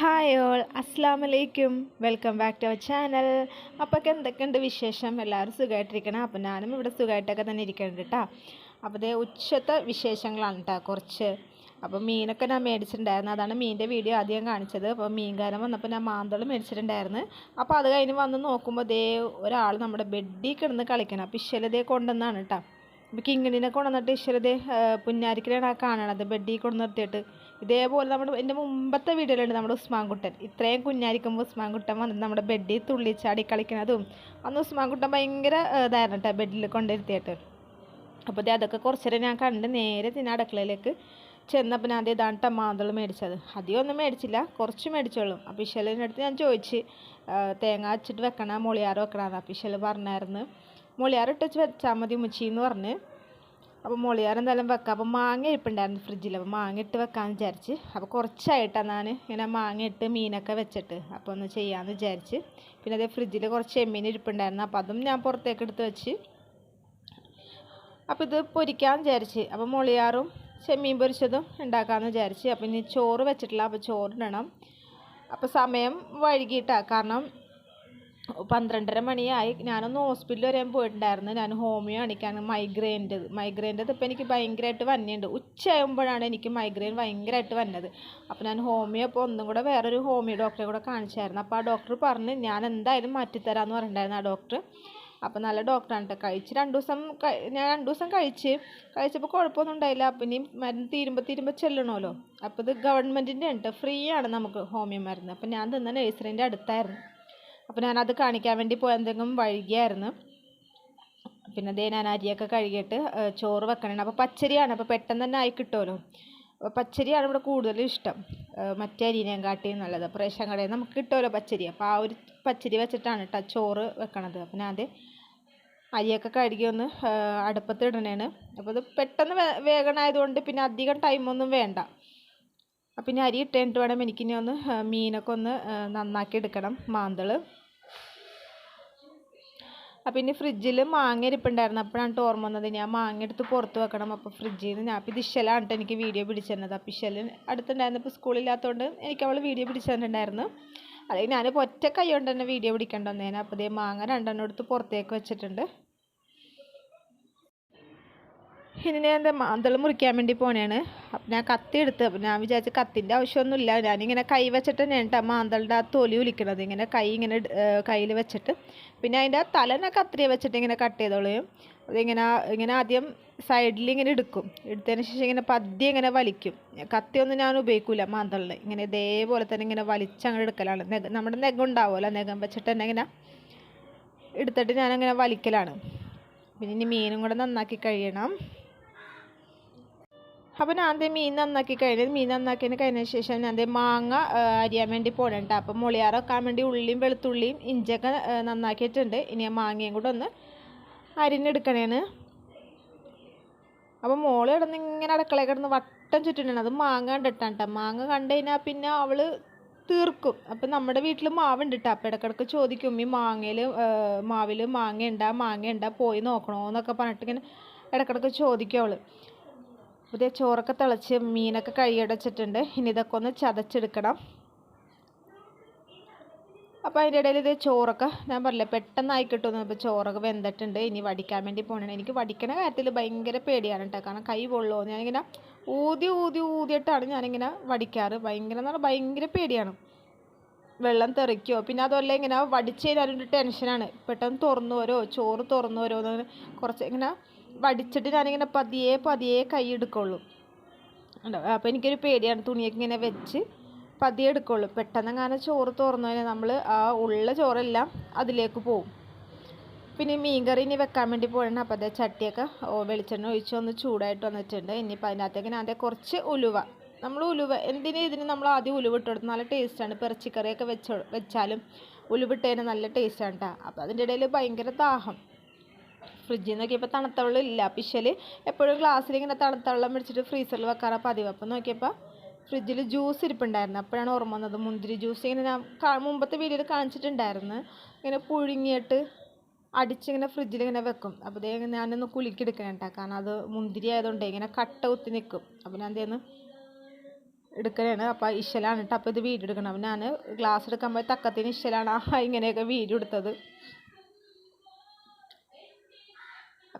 Hi all അസ്സാം വലൈക്കും welcome back to our channel അപ്പോൾ എന്തൊക്കെയുണ്ട് വിശേഷം? എല്ലാവരും സുഖമായിട്ടിരിക്കണം അപ്പോൾ ഞാനും ഇവിടെ സുഖമായിട്ടൊക്കെ തന്നെ ഇരിക്കുന്നുണ്ട് കേട്ടോ അപ്പോൾ ഇതേ ഉച്ചത്തെ വിശേഷങ്ങളാണ് കേട്ടോ കുറച്ച്. അപ്പോൾ മീനൊക്കെ ഞാൻ മേടിച്ചിട്ടുണ്ടായിരുന്നു. അതാണ് മീനിന്റെ വീഡിയോ ആദ്യം കാണിച്ചത്. അപ്പോൾ മീൻകാരൻ വന്നപ്പോൾ ഞാൻ മാന്തളം മേടിച്ചിട്ടുണ്ടായിരുന്നു. അപ്പോൾ അത് കഴിഞ്ഞ് വന്ന് നോക്കുമ്പോൾ ദേ ഒരാൾ നമ്മുടെ ബെഡിൽ കിടന്ന് കളിക്കണം. അപ്പോൾ ഇശ്വലതയെ കൊണ്ടുവന്നാണ് കേട്ടോ അപ്പോൾ കിങ്ങിണിനെ കൊണ്ടുവന്നിട്ട് ഇശ്വലതയെ പുന്നാരിക്കലാണ് കാണണത്. ബെഡിൽ കൊണ്ടു നിർത്തിയിട്ട്. ഇതേപോലെ നമ്മുടെ എന്റെ മുമ്പത്തെ വീഡിയോയിലുണ്ട് നമ്മുടെ ഉസ്മാൻകുട്ടൻ ഇത്രയും കുഞ്ഞായിരിക്കുമ്പോൾ ഉസ്മാൻകുട്ടൻ വന്നിട്ട് നമ്മുടെ ബെഡിൽ തുള്ളിച്ചാടി കളിക്കുന്നതും അന്ന് ഉസ്മാൻകുട്ടൻ ഭയങ്കര ഇതായിരുന്നു കേട്ടോ ബെഡിൽ കൊണ്ടിരുത്തിയിട്ട്. അപ്പോൾ അതൊക്കെ കുറച്ച് നേരം ഞാൻ കണ്ട് നേരെ തിന്നെ അടുക്കളയിലേക്ക് ചെന്നപ്പോൾ ഞാൻ അതേ ഇതാണ് ടമാന്തളം മേടിച്ചത്. അധികം ഒന്നും മേടിച്ചില്ല കുറച്ച് മേടിച്ചോളും. അപ്പോൾ ഇശലിന്റെ അടുത്ത് ഞാൻ ചോദിച്ച് തേങ്ങ വെച്ചിട്ട് വെക്കണ മുളിയാറ് വെക്കണമെന്ന് അപ്പോൾ ഇശൽ പറഞ്ഞായിരുന്നു മുളിയാറ് ഇട്ട് വെച്ചാൽ മതി മുച്ചി എന്ന് പറഞ്ഞ് അപ്പോൾ മുളിയാറ് എന്തായാലും വെക്കാം. അപ്പോൾ മാങ്ങ ഇരിപ്പുണ്ടായിരുന്നു ഫ്രിഡ്ജിൽ അപ്പോൾ മാങ്ങ ഇട്ട് വെക്കാമെന്ന് വിചാരിച്ച്. അപ്പോൾ കുറച്ചായിട്ടാണ് ഞാൻ ഇങ്ങനെ മാങ്ങ ഇട്ട് മീനൊക്കെ വെച്ചിട്ട്. അപ്പോൾ ഒന്ന് ചെയ്യാമെന്ന് വിചാരിച്ച്. പിന്നെ അതേ ഫ്രിഡ്ജിൽ കുറച്ച് എമ്മീൻ ഇരിപ്പുണ്ടായിരുന്നു. അപ്പോൾ അതും ഞാൻ പുറത്തേക്ക് എടുത്ത് വെച്ച്. അപ്പോൾ ഇത് പൊരിക്കാമെന്ന് വിചാരിച്ച്. അപ്പോൾ മുളിയാറും ചെമ്മീൻ പൊരിച്ചതും ഉണ്ടാക്കാമെന്ന് വിചാരിച്ച്. അപ്പോൾ ഇനി ചോറ് വെച്ചിട്ടില്ല. അപ്പോൾ ചോറിടണം. അപ്പോൾ സമയം വൈകിട്ടാണ് കാരണം പന്ത്രണ്ടര മണിയായി. ഞാനൊന്ന് ഹോസ്പിറ്റലിൽ വരെ പോയിട്ടുണ്ടായിരുന്നു. ഞാൻ ഹോമിയോ കാണിക്കാൻ മൈഗ്രെയിന്റെ മൈഗ്രെയിന്റെ ഇപ്പം എനിക്ക് ഭയങ്കരമായിട്ട് വന്നിട്ടുണ്ട്. ഉച്ചയാകുമ്പോഴാണ് എനിക്ക് മൈഗ്രെയിൻ ഭയങ്കരമായിട്ട് വന്നത്. അപ്പോൾ ഞാൻ ഹോമിയോ ഇപ്പോൾ ഒന്നും കൂടെ വേറൊരു ഹോമിയോ ഡോക്ടറെ കൂടെ കാണിച്ചായിരുന്നു. അപ്പോൾ ആ ഡോക്ടർ പറഞ്ഞ് ഞാൻ എന്തായാലും മാറ്റിത്തരാമെന്ന് പറഞ്ഞിട്ടുണ്ടായിരുന്നു ആ ഡോക്ടർ. അപ്പോൾ നല്ല ഡോക്ടറാണ് കേട്ടോ കഴിച്ച് രണ്ട് ദിവസം ഞാൻ രണ്ട് ദിവസം കഴിച്ച്. കഴിച്ചപ്പോൾ കുഴപ്പമൊന്നും ഉണ്ടായില്ല. അപ്പം ഇനി മരുന്ന് തീരുമ്പോൾ തീരുമ്പോൾ ചെല്ലണമല്ലോ. അപ്പോൾ ഇത് ഗവൺമെന്റിന്റെ ഉണ്ട് ഫ്രീ ആണ് നമുക്ക് ഹോമിയോ മരുന്ന്. അപ്പം ഞാൻ തിന്ന നഴ്സറിന്റെ അടുത്തായിരുന്നു. അപ്പോൾ ഞാനത് കാണിക്കാൻ വേണ്ടി പോയ എന്തെങ്കിലും വൈകിയായിരുന്നു. പിന്നെ ദേ ഞാൻ അരിയൊക്കെ കഴുകിയിട്ട് ചോറ് വെക്കണം അപ്പോൾ പച്ചരിയാണ്. അപ്പോൾ പെട്ടെന്ന് തന്നെ ആയി കിട്ടുമല്ലോ അപ്പോൾ പച്ചരിയാണ് ഇവിടെ കൂടുതലും ഇഷ്ടം. മറ്റേ അരിനേം കാട്ടി നല്ലത്. അപ്പോൾ റേഷൻ കടയിൽ നമുക്ക് കിട്ടുമല്ലോ പച്ചരി. അപ്പോൾ ആ ഒരു പച്ചരി വെച്ചിട്ടാണ് കേട്ടോ ചോറ് വെക്കണത്. അപ്പോൾ അത് അരിയൊക്കെ കഴുകി ഒന്ന് അടുപ്പത്തിടണേണ് അപ്പോൾ ഇത് പെട്ടെന്ന് വേഗനായതുകൊണ്ട് പിന്നെ അധികം ടൈമൊന്നും വേണ്ട. അപ്പം ഇനി അരി ഇട്ടിട്ട് വേണം. എനിക്കിനി ഒന്ന് മീനൊക്കെ ഒന്ന് നന്നാക്കി എടുക്കണം. മാന്തൾ അപ്പം ഇനി ഫ്രിഡ്ജിൽ മാങ്ങ ഇരിപ്പുണ്ടായിരുന്നു അപ്പോഴാണ് ഓർമ്മ വന്നത്. ഞാൻ മാങ്ങ എടുത്ത് പുറത്ത് വെക്കണം. അപ്പോൾ ഫ്രിഡ്ജിൽ നിന്ന് ഞാൻ അപ്പോൾ ഇത് എനിക്ക് വീഡിയോ പിടിച്ചു തന്നത് അപ്പോൾ ഇശൽ അടുത്തുണ്ടായിരുന്നു. ഇപ്പോൾ സ്കൂളില്ലാത്തതുകൊണ്ട് എനിക്ക് അവൾ വീഡിയോ പിടിച്ചു തന്നിട്ടുണ്ടായിരുന്നു അല്ലെങ്കിൽ ഞാനിപ്പോൾ ഒറ്റ കൈ കൊണ്ട് തന്നെ വീഡിയോ പിടിക്കേണ്ടി വന്നേനെ. അപ്പോൾ ഇതേ മാങ്ങ രണ്ടെണ്ണം എടുത്ത് പുറത്തേക്ക് വെച്ചിട്ടുണ്ട്. ഇനി ഞാൻ എന്റെ മാന്തൾ മുറിക്കാൻ വേണ്ടി പോണേണ്. അപ്പം ഞാൻ കത്തി എടുത്ത് അപ്പം ഞാൻ വിചാരിച്ച കത്തിന്റെ ആവശ്യമൊന്നുമില്ല ഞാനിങ്ങനെ കൈ വെച്ചിട്ട് തന്നെയാണ് കേട്ടോ മാന്തളുടെ ആ തൊലി ഉലിക്കണത്. ഇങ്ങനെ കൈ ഇങ്ങനെ കയ്യിൽ വെച്ചിട്ട്. പിന്നെ അതിന്റെ ആ തല ഞാൻ കത്രിയ വെച്ചിട്ട് ഇങ്ങനെ കട്ട് ചെയ്തോളും. അതിങ്ങനെ ഇങ്ങനെ ആദ്യം സൈഡിൽ ഇങ്ങനെ എടുക്കും. എടുത്തതിന് ശേഷം ഇങ്ങനെ പദ്യം ഇങ്ങനെ വലിക്കും. കത്തിയൊന്നും ഞാൻ ഉപയോഗിക്കില്ല മാന്തളിന്. ഇങ്ങനെ ഇതേപോലെ തന്നെ ഇങ്ങനെ വലിച്ചങ്ങനെ എടുക്കലാണ്. നെഗ നമ്മുടെ നെഗം ഉണ്ടാവുമല്ലോ. നെഗം വെച്ചിട്ട് തന്നെ ഇങ്ങനെ എടുത്തിട്ട് ഞാനങ്ങനെ വലിക്കലാണ്. പിന്നെ ഇനി മീനും കൂടെ നന്നാക്കി കഴിയണം. അപ്പോൾ ഞാൻ ദേ മീൻ നന്നാക്കി കഴിഞ്ഞത് മീൻ നന്നാക്കിയതിന് കഴിഞ്ഞ ശേഷം ഞാൻ ദേ മാങ്ങ അരിയാൻ വേണ്ടി പോകണുണ്ട് അപ്പോൾ മുളിയാറ് വെക്കാൻ വേണ്ടി ഉള്ളിയും വെളുത്തുള്ളിയും ഇഞ്ചൊക്കെ നന്നാക്കിയിട്ടുണ്ട്. ഇനി ആ മാങ്ങയും കൂടെ ഒന്ന് അരിഞ്ഞെടുക്കണേന്ന് അപ്പോൾ മോൾ കിടന്ന് ഇങ്ങനെ അടുക്കളയിൽ കിടന്ന് വട്ടം ചുറ്റിട്ടാണ്. അത് മാങ്ങ കണ്ടിട്ടാണ്. കേട്ടോ മാങ്ങ കണ്ടു കഴിഞ്ഞാൽ പിന്നെ അവൾ തീർക്കും. അപ്പം നമ്മുടെ വീട്ടിൽ മാവുണ്ട് കേട്ടോ അപ്പം ഇടക്കിടക്ക് ചോദിക്കും ഈ മാങ്ങയിൽ മാവിൽ മാങ്ങ ഉണ്ടാ മാങ്ങ ഉണ്ടാ പോയി നോക്കണോ? എന്നൊക്കെ പറഞ്ഞിട്ട് ഇങ്ങനെ ഇടക്കിടക്ക് ചോദിക്കും അവൾ പുതിയ ചോറൊക്കെ തിളച്ച് മീനൊക്കെ കഴുകിയടച്ചിട്ടുണ്ട് ഇനി ഇതൊക്കെ ഒന്ന് ചതച്ചെടുക്കണം. അപ്പോൾ അതിന്റെ ഇടയിൽ ഇത് ചോറൊക്കെ ഞാൻ പറഞ്ഞില്ല പെട്ടെന്നായി കിട്ടുമെന്ന് ഇപ്പോൾ ചോറൊക്കെ വെന്തിട്ടുണ്ട്. ഇനി വടിക്കാൻ വേണ്ടി പോകണം എനിക്ക് വടിക്കണ കാര്യത്തിൽ ഭയങ്കര പേടിയാണ് കേട്ടോ. കാരണം കൈ പൊള്ളുമോ ഞാനിങ്ങനെ ഊതി ഊതി ഊതിയിട്ടാണ് ഞാനിങ്ങനെ വടിക്കാറ്. ഭയങ്കര എന്ന് പറഞ്ഞാൽ ഭയങ്കര പേടിയാണ്. വെള്ളം തെറിക്കോ പിന്നെ അതുമല്ല ഇങ്ങനെ വടിച്ച് കഴിഞ്ഞാലൊരു ടെൻഷനാണ്. പെട്ടെന്ന് തുറന്നു വരോ ചോറ് തുറന്നു വരോ എന്ന് കുറച്ച് ഇങ്ങനെ വടിച്ചിട്ട് ഞാനിങ്ങനെ പതിയെ പതിയെ കൈ എടുക്കുള്ളൂ. അപ്പോൾ എനിക്കൊരു പേടിയാണ് തുണിയൊക്കെ ഇങ്ങനെ വെച്ച് പതിയെ എടുക്കുള്ളൂ. പെട്ടെന്ന് അങ്ങനെ ചോറ് തുറന്നു കഴിഞ്ഞാൽ നമ്മൾ ആ ഉള്ള ചോറെല്ലാം അതിലേക്ക് പോവും. പിന്നെ മീൻകറി ഇനി വെക്കാൻ വേണ്ടി പോകണം അപ്പോൾ അതേ ചട്ടിയൊക്കെ വെളിച്ചെണ്ണ ഒഴിച്ച് ഒന്ന് ചൂടായിട്ട് വന്നിട്ടുണ്ട്. ഇനിയിപ്പോൾ അതിനകത്തേക്ക് ഞാൻ കുറച്ച് ഉലുവ. നമ്മൾ ഉലുവ എന്തിനും ഇതിന് നമ്മൾ ആദ്യം ഉലുവ ഇട്ട് കൊടുത്ത് നല്ല ടേസ്റ്റാണ് ഇപ്പോൾ ഇറച്ചിക്കറിയൊക്കെ വെച്ച് വെച്ചാലും ഉലുവിട്ടതിന് നല്ല ടേസ്റ്റാണ് കേട്ടോ അപ്പോൾ അതിന്റെ ഇടയിൽ ഭയങ്കര ദാഹം. ഫ്രിഡ്ജിൽ നോക്കിയപ്പോൾ തണുത്ത വെള്ളം ഇല്ല പിശൽ എപ്പോഴും ഗ്ലാസ്സിൽ ഇങ്ങനെ തണുത്ത വെള്ളം മേടിച്ചിട്ട് ഫ്രീസറിൽ വെക്കാറാണ് പതിവ് അപ്പോൾ നോക്കിയപ്പോൾ ഫ്രിഡ്ജിൽ ജ്യൂസ് ഇരിപ്പുണ്ടായിരുന്നു. അപ്പോഴാണ് ഓർമ്മ വന്നത് മുന്തിരി ജ്യൂസ് ഇങ്ങനെ ഞാൻ മുമ്പത്തെ വീഡിയോയിൽ കാണിച്ചിട്ടുണ്ടായിരുന്നു. ഇങ്ങനെ പുഴുങ്ങിയിട്ട് അടിച്ചിങ്ങനെ ഫ്രിഡ്ജിൽ ഇങ്ങനെ വെക്കും. അപ്പോൾ ദേ ഞാനൊന്ന് കുലുക്കിയെടുക്കണം കേട്ടോ കാരണം അത് മുന്തിരി ആയതുകൊണ്ട് ഇങ്ങനെ കട്ട കുത്തി നിൽക്കും അപ്പോൾ ഞാൻ എന്തേന്ന് എടുക്കലാണ് അപ്പോൾ ഇശലാണ് കേട്ടോ അപ്പോൾ ഇത് വീഡിയോ എടുക്കണം. അപ്പോൾ ഞാൻ ഗ്ലാസ് എടുക്കാൻ പോയി തക്കത്തിന് ഇശലാണ് ഇങ്ങനെയൊക്കെ വീഡിയോ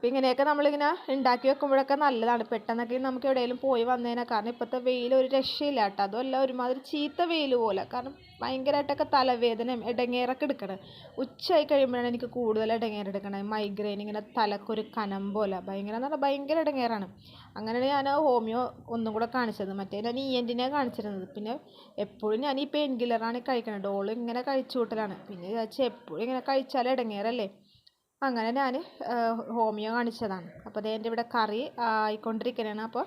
അപ്പോൾ ഇങ്ങനെയൊക്കെ നമ്മളിങ്ങനെ ഉണ്ടാക്കി വെക്കുമ്പോഴൊക്കെ നല്ലതാണ്. പെട്ടെന്നൊക്കെ നമുക്ക് എവിടെയെങ്കിലും പോയി വന്നതിനെ കാരണം ഇപ്പോഴത്തെ വെയിൽ ഒരു രക്ഷയില്ല കേട്ടോ. അതുമല്ല ഒരുമാതിരി ചീത്ത വെയിൽ പോലെ. കാരണം ഭയങ്കരമായിട്ടൊക്കെ തലവേദനയും ഇടങ്ങേറൊക്കെ എടുക്കണം. ഉച്ചയായി കഴിയുമ്പോഴാണ് എനിക്ക് കൂടുതൽ ഇടങ്ങേറ് എടുക്കണത് മൈഗ്രെയിൻ ഇങ്ങനെ തലക്കൊരു കനം പോലെ. ഭയങ്കര എന്ന് പറഞ്ഞാൽ ഭയങ്കര ഇടങ്ങേറാണ് അങ്ങനെയാണ് ഞാൻ ഹോമിയോ ഒന്നും കൂടെ കാണിച്ചത്. മറ്റേ ഞാൻ ഇ എന്റിനെ കാണിച്ചിരുന്നത്. പിന്നെ എപ്പോഴും ഞാൻ ഈ പെയിൻ കില്ലറാണ് കഴിക്കുന്നത് ഡോൾ ഇങ്ങനെ കഴിച്ചു കൂട്ടലാണ് പിന്നെ വിചാരിച്ചാൽ എപ്പോഴും ഇങ്ങനെ കഴിച്ചാൽ ഇടങ്ങേറല്ലേ അങ്ങനെ ഞാൻ ഹോമിയോ കാണിച്ചതാണ്. അപ്പോൾ അതേ എന്റെ ഇവിടെ കറി ആയിക്കൊണ്ടിരിക്കണതാണ് അപ്പോൾ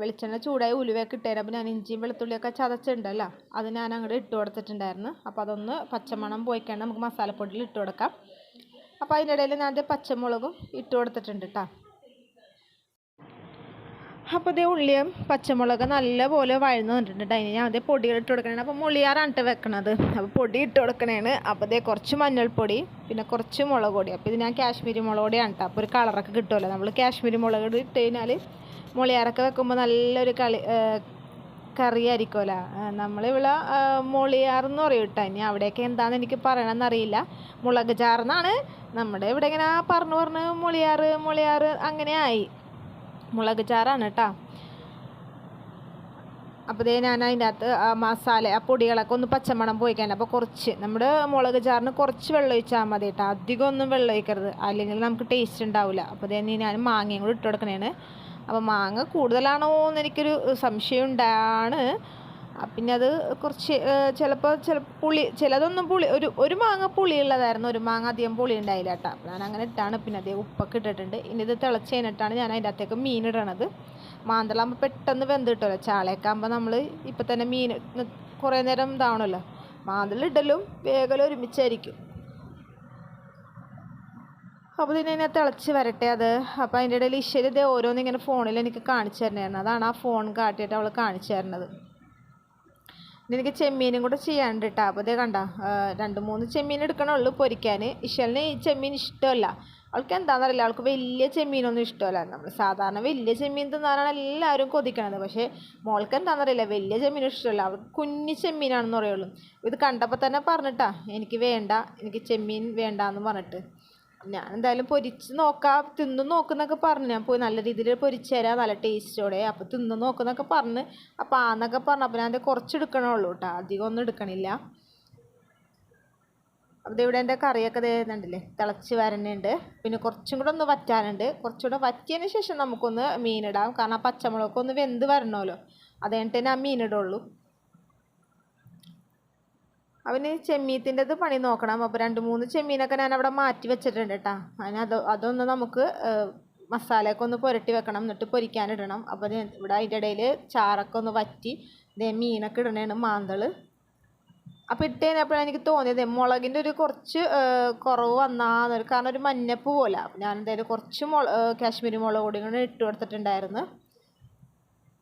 വെളിച്ചെണ്ണ ചൂടായി ഉലുവയൊക്കെ ഇട്ടേരം. അപ്പോൾ ഞാൻ ഇഞ്ചിയും വെളുത്തുള്ളിയൊക്കെ ചതച്ചിട്ടുണ്ടല്ലോ. അത് ഞാൻ അങ്ങോട്ട് ഇട്ട് കൊടുത്തിട്ടുണ്ടായിരുന്നു. അപ്പോൾ അതൊന്ന് പച്ചമണം പോയിക്കാണ്ട് നമുക്ക് മസാലപ്പൊടിയിൽ ഇട്ട് കൊടുക്കാം. അപ്പോൾ അതിന്റെ ഇടയിൽ ഞാൻ പച്ചമുളകും ഇട്ട് കൊടുത്തിട്ടുണ്ട് കേട്ടോ അപ്പോൾ ഇതേ ഉള്ളിയും പച്ചമുളക് നല്ലപോലെ വഴന്ന് വന്നിട്ടുണ്ട് അതിന് ഞാൻ അതേ പൊടികൾ ഇട്ട് കൊടുക്കണേ. അപ്പോൾ മുളിയാറാണ് വെക്കണത്. അപ്പോൾ പൊടി ഇട്ട് കൊടുക്കണേണ്. അപ്പോൾ ഇതേ കുറച്ച് മഞ്ഞൾപ്പൊടി പിന്നെ കുറച്ച് മുളക് പൊടി. അപ്പോൾ ഇത് ഞാൻ കാശ്മീരി മുളക് പൊടിയാണ് കേട്ടോ അപ്പോൾ ഒരു കളറൊക്കെ കിട്ടുമല്ലോ നമ്മൾ കാശ്മീരി മുളക് പൊടി ഇട്ട് കഴിഞ്ഞാൽ മുളിയാറൊക്കെ വെക്കുമ്പോൾ നല്ലൊരു കളി കറി ആയിരിക്കുമല്ലോ നമ്മളിവിടെ മുളിയാറെന്ന് പറയും കേട്ടോ ഇനി അവിടെയൊക്കെ എന്താണെന്ന് എനിക്ക് പറയണമെന്നറിയില്ല മുളക് ചാറെന്നാണ് നമ്മുടെ ഇവിടെ ഇങ്ങനെ പറഞ്ഞു പറഞ്ഞ് മുളിയാറ് മുളിയാറ് അങ്ങനെ ആയി. മുളക് ചാറാണ് കേട്ടോ അപ്പോൾ ഇതേ ഞാൻ അതിന്റെ അകത്ത് മസാല ആ പൊടികളൊക്കെ ഒന്ന് പച്ചമണം പോയിക്കാൻ അപ്പോൾ കുറച്ച് നമ്മുടെ മുളക് ചാറിന് കുറച്ച് വെള്ളം ഒഴിച്ചാൽ മതി കേട്ടോ അധികം ഒന്നും വെള്ളം ഒഴിക്കരുത്. അല്ലെങ്കിൽ നമുക്ക് ടേസ്റ്റ് ഉണ്ടാവില്ല അപ്പോൾ ഇതേ ഞാൻ മാങ്ങയും കൂടി ഇട്ട് കൊടുക്കണേണ്. അപ്പോൾ മാങ്ങ കൂടുതലാണോ എന്ന് എനിക്കൊരു സംശയം ഉണ്ടാണ്. പിന്നെ അത് കുറച്ച് ചിലപ്പോൾ ചില പുളി ചിലതൊന്നും പുളി ഒരു ഒരു മാങ്ങ പുളിയുള്ളതായിരുന്നു. ഒരു മാങ്ങ അധികം പുളി ഉണ്ടായില്ല കേട്ടോ. ഞാൻ അങ്ങനെ ഇട്ടാണ്. പിന്നെ അതേ ഉപ്പൊക്കെ ഇട്ടിട്ടുണ്ട്. ഇനി ഇത് തിളച്ച് കഴിഞ്ഞിട്ടാണ് ഞാൻ അതിന്റെ അകത്തേക്ക് മീൻ ഇടണത്. മാന്തളാകുമ്പോൾ പെട്ടെന്ന് വെന്ത് കിട്ടുമല്ലോ ചാളയൊക്കെ നമ്മൾ ഇപ്പം തന്നെ മീൻ കുറേ നേരം ഇതാവണമല്ലോ മാന്തളിടലും വേഗം ഒരുമിച്ചായിരിക്കും. അപ്പോൾ ഇതിനെ ഞാൻ തിളച്ച് വരട്ടെ അത്. അപ്പോൾ അതിന്റെ ഇടയിൽ ഇശ്വരി ഇത് ഓരോന്ന് ഇങ്ങനെ ഫോണിൽ എനിക്ക് കാണിച്ചു തരണമായിരുന്നു അതാണ് ആ ഫോൺ കാട്ടിയിട്ട് അവൾ കാണിച്ചു തരുന്നത് എനിക്ക് ചെമ്മീനും കൂടെ ചെയ്യാനുണ്ട് കേട്ടോ അപ്പോൾ ഇതേ കണ്ട രണ്ട് മൂന്ന് ചെമ്മീൻ എടുക്കണുള്ളൂ പൊരിക്കാൻ ഇഷലിന് ഈ ചെമ്മീൻ ഇഷ്ടമല്ല. അവൾക്ക് എന്താണെന്നറിയില്ല അവൾക്ക് വലിയ ചെമ്മീനൊന്നും ഇഷ്ടമല്ല. നമ്മൾ സാധാരണ വലിയ ചെമ്മീൻ തിന്നാനാണ് എല്ലാവരും കൊതിക്കണത്. പക്ഷേ മോൾക്ക് എന്താണെന്നറിയില്ല വലിയ ചെമ്മീൻ ഇഷ്ടമല്ല. അവൾക്ക് കുഞ്ഞു ചെമ്മീനാണെന്ന് പറയുള്ളൂ. ഇത് കണ്ടപ്പോൾ തന്നെ പറഞ്ഞിട്ടാ എനിക്ക് വേണ്ട എനിക്ക് ചെമ്മീൻ വേണ്ട എന്ന് പറഞ്ഞിട്ട്. ഞാൻ എന്തായാലും പൊരിച്ച് നോക്കാം തിന്ന് നോക്കുന്നൊക്കെ പറഞ്ഞു. ഞാൻ പോയി നല്ല രീതിയിൽ പൊരിച്ച് തരാം നല്ല ടേസ്റ്റോടെ അപ്പോൾ തിന്ന് നോക്കുന്നൊക്കെ പറഞ്ഞ്. അപ്പോൾ ആന്നൊക്കെ പറഞ്ഞു. അപ്പോൾ ഞാൻ കുറച്ച് എടുക്കണുള്ളൂ കേട്ടോ അധികം ഒന്നും എടുക്കണില്ല. അപ്പോൾ ഇവിടെ എന്റെ കറിയൊക്കെ തരുന്നുണ്ടല്ലേ തിളച്ച് വരണുണ്ട്. പിന്നെ കുറച്ചും കൂടെ ഒന്ന് വറ്റാനുണ്ട്. കുറച്ചുകൂടെ വറ്റിയതിന് ശേഷം നമുക്കൊന്ന് മീനിടാം. കാരണം ആ പച്ചമുളകൊക്കെ ഒന്ന് വെന്ത് വരണമല്ലോ. അത് കഴിഞ്ഞിട്ട് തന്നെ ആ മീനിടുള്ളൂ. അവന് ചെമ്മീത്തിന്റെത് പണി നോക്കണം. അപ്പോൾ രണ്ട് മൂന്ന് ചെമ്മീനൊക്കെ ഞാൻ അവിടെ മാറ്റി വെച്ചിട്ടുണ്ട് കേട്ടോ. അതിന് അത് അതൊന്ന് നമുക്ക് മസാലയൊക്കെ ഒന്ന് പുരട്ടി വെക്കണം. എന്നിട്ട് പൊരിക്കാനിടണം അപ്പോൾ ഇവിടെ അതിന്റെ ഇടയിൽ ചാറൊക്കെ ഒന്ന് വറ്റി ഇതേ മീനൊക്കെ ഇടണേണ് മാന്തൾ. അപ്പോൾ ഇട്ട് കഴിഞ്ഞപ്പോഴാണ് എനിക്ക് തോന്നിയത് മുളകിന്റെ ഒരു കുറച്ച് കുറവ് വന്നാന്നൊരു കാരണം ഒരു മഞ്ഞപ്പ് പോലെ. ഞാൻ എന്തായാലും കുറച്ച് മുള കാശ്മീരി മുളക് കൂടെ ഇട്ട് കൊടുത്തിട്ടുണ്ടായിരുന്നു.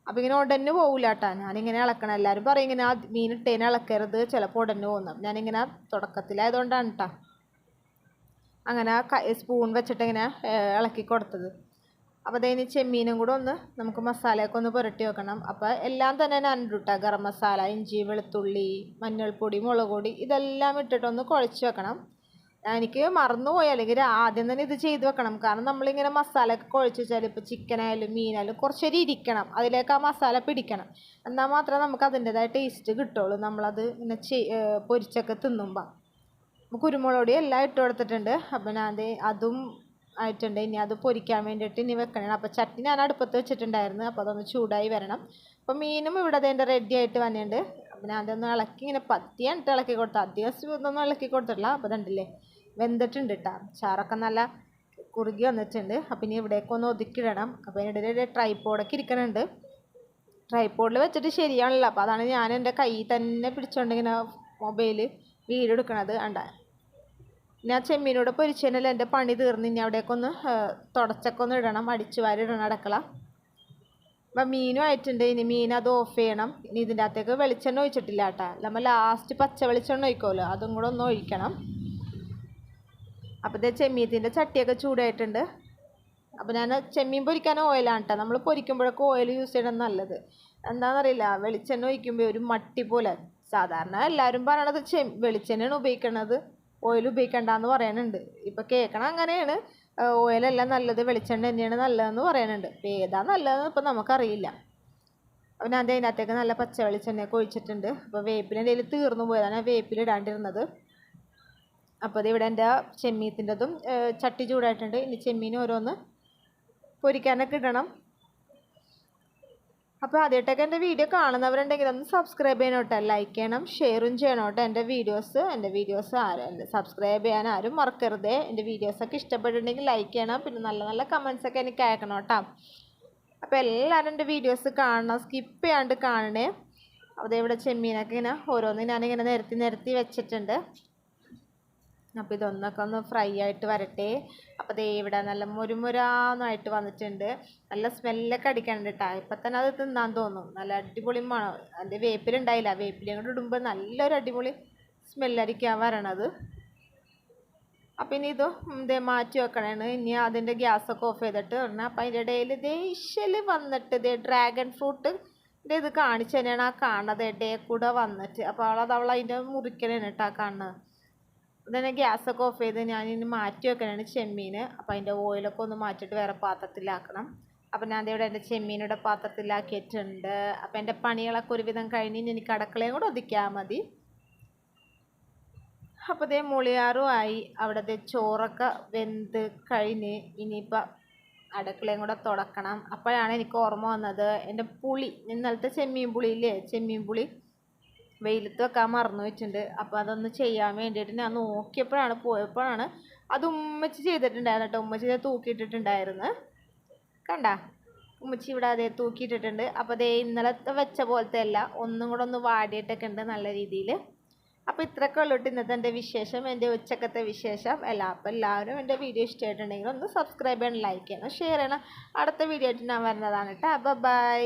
അപ്പോൾ ഇങ്ങനെ ഉടനെ പോകില്ല കേട്ടോ ഞാനിങ്ങനെ ഇളക്കണം. എല്ലാവരും പറയും ഇങ്ങനെ മീൻ ഇട്ടേനെ ഇളക്കരുത്. ചിലപ്പോൾ ഉടനെ പോകുന്നു. ഞാനിങ്ങനെ തുടക്കത്തിലായതുകൊണ്ടാണ് കേട്ടോ അങ്ങനെ സ്പൂൺ വെച്ചിട്ട് ഇങ്ങനെ ഇളക്കി കൊടുത്തത്. അപ്പോൾ അതിന് ചെമ്മീനും കൂടെ ഒന്ന് നമുക്ക് മസാലയൊക്കെ ഒന്ന് പുരട്ടി വെക്കണം. അപ്പോൾ എല്ലാം തന്നെ ഞാൻ ഇട്ടാ ഗരം മസാല ഇഞ്ചി വെളുത്തുള്ളി മഞ്ഞൾപ്പൊടി മുളക് പൊടി ഇതെല്ലാം ഇട്ടിട്ടൊന്ന് കുഴച്ച് വെക്കണം. എനിക്ക് മറന്നുപോയി. അല്ലെങ്കിൽ ആദ്യം തന്നെ ഇത് ചെയ്ത് വെക്കണം. കാരണം നമ്മളിങ്ങനെ മസാല ഒക്കെ കുഴച്ച് വെച്ചാൽ ഇപ്പോൾ ചിക്കനായാലും മീനായാലും കുറച്ചൊരു ഇരിക്കണം. അതിലേക്ക് ആ മസാല പിടിക്കണം. എന്നാൽ മാത്രമേ നമുക്ക് അതിന്റെതായ ടേസ്റ്റ് കിട്ടുള്ളൂ. നമ്മളത് ഇങ്ങനെ പൊരിച്ചൊക്കെ തിന്നുമ്പോൾ കുരുമുളക് എല്ലാം ഇട്ട് കൊടുത്തിട്ടുണ്ട്. അപ്പം ഞാൻ അത് ആയിട്ടുണ്ട്. ഇനി അത് പൊരിക്കാൻ വേണ്ടിയിട്ട് ഇനി വെക്കണേ. അപ്പോൾ ചട്ടി ഞാൻ അടുപ്പത്ത് വെച്ചിട്ടുണ്ടായിരുന്നു. അപ്പോൾ അതൊന്ന് ചൂടായി വരണം. അപ്പോൾ മീനും ഇവിടെ അതിന്റെ റെഡി ആയിട്ട് വന്നിട്ടുണ്ട്. അപ്പം ഞാൻ അതൊന്ന് ഇളക്കി ഇങ്ങനെ ഇട്ട് ഇളക്കി കൊടുത്തു അധികം ഇതൊന്നും ഇളക്കി കൊടുത്തിട്ടില്ല. അപ്പോൾ കണ്ടില്ലേ? വെന്തിട്ടുണ്ട് കേട്ടോ ചാറൊക്കെ നല്ല കുറുകി വന്നിട്ടുണ്ട്. അപ്പം ഇനി ഇവിടേക്ക് ഒന്ന് ഒതുക്കിയിടണം അപ്പോൾ അതിന്റെ ഇടയിൽ ട്രൈപ്പോഡൊക്കെ ഇരിക്കുന്നുണ്ട് ട്രൈപ്പോഡിൽ വെച്ചിട്ട് ശരിയാണല്ലോ. അപ്പോൾ അതാണ് ഞാൻ എന്റെ കൈ തന്നെ പിടിച്ചുകൊണ്ട് ഇങ്ങനെ മൊബൈൽ വീഡിയോ എടുക്കണത്. അണ്ട ഞാൻ ചെമ്മീനോട് പൊരിച്ചതിനല്ല എന്റെ പണി തീർന്ന്. ഇനി അവിടേക്കൊന്ന് തുടച്ചൊക്കെ ഒന്ന് ഇടണം. അടിച്ചു വാരി ഇടണം അടക്കള. അപ്പം മീനും ആയിട്ടുണ്ട്. ഇനി മീൻ അത് ഓഫ് ചെയ്യണം. ഇനി ഇതിന്റെ അകത്തേക്ക് വെളിച്ചെണ്ണ ഒഴിച്ചിട്ടില്ല കേട്ടോ. നമ്മൾ ലാസ്റ്റ് പച്ച വെളിച്ചെണ്ണ ഒഴിക്കുമല്ലോ അതും കൂടെ ഒന്ന് ഒഴിക്കണം. അപ്പോൾ ഇതേ ചെമ്മീത്തിന്റെ ചട്ടിയൊക്കെ ചൂടായിട്ടുണ്ട്. അപ്പോൾ ഞാൻ ചെമ്മീൻ പൊരിക്കാൻ ഓയിലാണ് കേട്ടോ നമ്മൾ പൊരിക്കുമ്പോഴൊക്കെ ഓയിൽ യൂസ് ചെയ്യണം നല്ലത്. എന്താണെന്നറിയില്ല വെളിച്ചെണ്ണ ഒഴിക്കുമ്പോൾ ഒരു മട്ടി പോലെ. സാധാരണ എല്ലാവരും പറയണത് ചെ വെളിച്ചെണ്ണയാണ് ഉപയോഗിക്കണത്. ഓയിൽ ഉപയോഗിക്കണ്ടെന്ന് പറയണുണ്ട്. ഇപ്പോൾ കേൾക്കണം അങ്ങനെയാണ്. ഓയിലെല്ലാം നല്ലത് വെളിച്ചെണ്ണ തന്നെയാണ് നല്ലതെന്ന് പറയണുണ്ട്. ഇപ്പം ഏതാ നല്ലതെന്ന് ഇപ്പം നമുക്കറിയില്ല. അപ്പം ഞാൻ അതിനകത്തേക്ക് നല്ല പച്ച വെളിച്ചെണ്ണയൊക്കെ ഒഴിച്ചിട്ടുണ്ട് അപ്പോൾ ഇടയിൽ തീർന്നു പോയതാണ് വേപ്പിൽ ഇടാണ്ടിരുന്നത്. അപ്പോൾ ഇത് ഇവിടെ എന്റെ ചെമ്മീത്തിന്റെതും ചട്ടി ചൂടായിട്ടുണ്ട്. ഇനി ചെമ്മീനും ഓരോന്ന് പൊരിക്കാനൊക്കെ ഇടണം. അപ്പോൾ ആദ്യമായിട്ടൊക്കെ എന്റെ വീഡിയോ കാണുന്നവരുണ്ടെങ്കിൽ ഒന്ന് സബ്സ്ക്രൈബ് ചെയ്യണം കേട്ടോ. ലൈക്ക് ചെയ്യണം ഷെയറും ചെയ്യണം കേട്ടോ. എന്റെ വീഡിയോസ് എന്റെ വീഡിയോസ് ആരും സബ്സ്ക്രൈബ് ചെയ്യാൻ ആരും മറക്കരുതേ. എന്റെ വീഡിയോസൊക്കെ ഇഷ്ടപ്പെട്ടിട്ടുണ്ടെങ്കിൽ ലൈക്ക് ചെയ്യണം. പിന്നെ നല്ല നല്ല കമൻസൊക്കെ എനിക്ക് അയക്കണം കേട്ടോ. അപ്പോൾ എല്ലാവരും എന്റെ വീഡിയോസ് കാണണം. സ്കിപ്പ് ചെയ്യാണ്ട് കാണണേ. അതേ ഇവിടെ ചെമ്മീനൊക്കെ ഇങ്ങനെ ഓരോന്ന് ഞാനിങ്ങനെ നിരത്തി നിരത്തി വെച്ചിട്ടുണ്ട്. അപ്പോൾ ഇതൊന്നൊക്കെ ഒന്ന് ഫ്രൈ ആയിട്ട് വരട്ടെ. അപ്പോൾ ദേ ഇവിടെ നല്ല മുരുമുരാന്നായിട്ട് വന്നിട്ടുണ്ട്. നല്ല സ്മെല്ലൊക്കെ അടിക്കാനുണ്ട് കേട്ടോ ഇപ്പം തന്നെ അത് തിന്നാൻ തോന്നും. നല്ല അടിപൊളി മണം. അതിന്റെ വേപ്പിലുണ്ടായില്ല വേപ്പിലും കൂടെ ഇടുമ്പോൾ നല്ലൊരു അടിപൊളി സ്മെല്ലായിരിക്കാം വരണത്. അപ്പം ഇനി ഇത് ഇതേ മാറ്റി വെക്കണേ ഇനി അതിന്റെ ഗ്യാസൊക്കെ ഓഫ് ചെയ്തിട്ട് പറഞ്ഞാൽ അപ്പം അതിന്റെ ഇടയിൽ ദേഷ്യൽ വന്നിട്ട് ഇതേ ഡ്രാഗൺ ഫ്രൂട്ട് ഇതേ കാണിച്ചു തന്നെയാണ് ആ കാണുന്നത്. ഇടയിൽ കൂടെ വന്നിട്ട്. അപ്പോൾ അവളത് അവൾ അതിന്റെ മുറിക്കലാണ് കേട്ടോ ആ കാണുന്നത്. ഇതന്നെ ഗ്യാസൊക്കെ ഓഫ് ചെയ്ത് ഞാനിനി മാറ്റി വെക്കണതാണ് ചെമ്മീൻ അപ്പോൾ അതിന്റെ ഓയിലൊക്കെ ഒന്ന് മാറ്റിയിട്ട് വേറെ പാത്രത്തിലാക്കണം. അപ്പോൾ ഞാൻ ഇവിടെ എന്റെ ചെമ്മീനുടെ പാത്രത്തിലാക്കിയിട്ടുണ്ട്. അപ്പോൾ എന്റെ പണികളൊക്കെ ഒരുവിധം കഴിഞ്ഞ് ഇനി എനിക്ക് അടുക്കളയും കൂടെ ഒതുക്കിയാൽ മതി. അപ്പോൾ ഇതേ മുളിയാറും ആയി. അവിടുത്തെ ചോറൊക്കെ വെന്ത് കഴിഞ്ഞ് ഇനിയിപ്പോൾ അടുക്കളയും കൂടെ തുടക്കണം. അപ്പോഴാണ് എനിക്ക് ഓർമ്മ വന്നത്. എന്റെ പുളി ഇന്നലത്തെ ചെമ്മീൻ പുളി ഇല്ലേ ചെമ്മീൻ പുളി. വെയിലത്ത് വെക്കാൻ മറന്നു വെച്ചിട്ടുണ്ട്. അപ്പോൾ അതൊന്ന് ചെയ്യാൻ വേണ്ടിയിട്ട് ഞാൻ നോക്കിയപ്പോഴാണ് പോയപ്പോഴാണ് അത് ഉമ്മച്ചി ചെയ്തിട്ടുണ്ടായിരുന്നു കേട്ടോ. ഉമ്മച്ചി ഇത് തൂക്കിയിട്ടിട്ടുണ്ടായിരുന്നു. കണ്ട? ഉമ്മച്ചി ഇവിടെ അതേ തൂക്കിയിട്ടിട്ടുണ്ട്. അപ്പോൾ അതേ ഇന്നലത്തെ വെച്ച പോലത്തെ അല്ല. ഒന്നും കൂടെ ഒന്ന് വാടിയിട്ടൊക്കെ ഉണ്ട് നല്ല രീതിയിൽ. അപ്പോൾ ഇത്രയൊക്കെ ഉള്ളൂട്ട് ഇന്നത്തെ എന്റെ വിശേഷം എന്റെ ഉച്ചക്കത്തെ വിശേഷം. എല്ലാ അപ്പോൾ എല്ലാവരും എന്റെ വീഡിയോ ഇഷ്ടമായിട്ടുണ്ടെങ്കിൽ ഒന്ന് സബ്സ്ക്രൈബ് ചെയ്യണം ലൈക്ക് ചെയ്യണം ഷെയർ ചെയ്യണം. അടുത്ത വീഡിയോ ആയിട്ട് ഞാൻ വരുന്നതാണ് കേട്ടോ. ബൈ